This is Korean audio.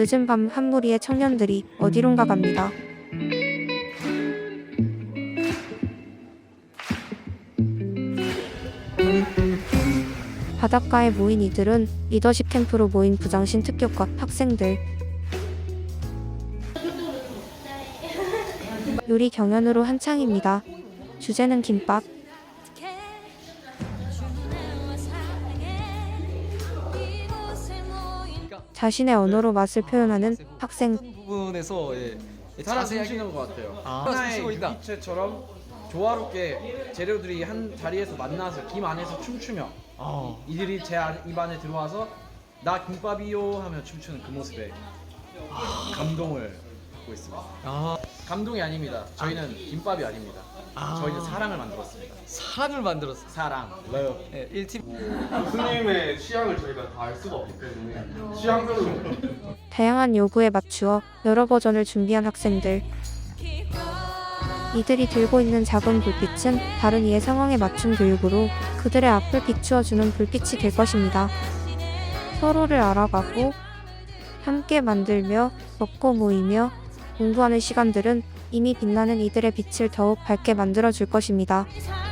늦은 밤 한 무리의 청년들이 어디론가 갑니다. 바닷가에 모인 이들은 리더십 캠프로 모인 부장신 특교과 학생들. 요리 경연으로 한창입니다. 주제는 김밥. 자신의 언어로 맛을 표현하는 학생. 어떤 부분에서 예, 예, 살아 자세하게 숨쉬는 것 같아요. 아, 하나의 있다. 유기체처럼 조화롭게 재료들이 한 자리에서 만나서 김 안에서 춤추며 어. 이들이 제 안- 입안에 들어와서 나 김밥이요 하며 춤추는 그 모습에 감동을 받고 있습니다. 아, 감동이 아닙니다. 저희는 김밥이 아닙니다. 아. 저희는 사랑을 만들었습니다. 사랑을 만들었어. 사랑, 러브. 예, 1팀 교수님의 취향을 저희가 다 알 수가 없기 때문에 취향별로 다양한 요구에 맞추어 여러 버전을 준비한 학생들. 이들이 들고 있는 작은 불빛은 다른 이의 상황에 맞춘 교육으로 그들의 앞을 비추어주는 불빛이 될 것입니다. 서로를 알아가고 함께 만들며 먹고 모이며 공부하는 시간들은 이미 빛나는 이들의 빛을 더욱 밝게 만들어 줄 것입니다. 사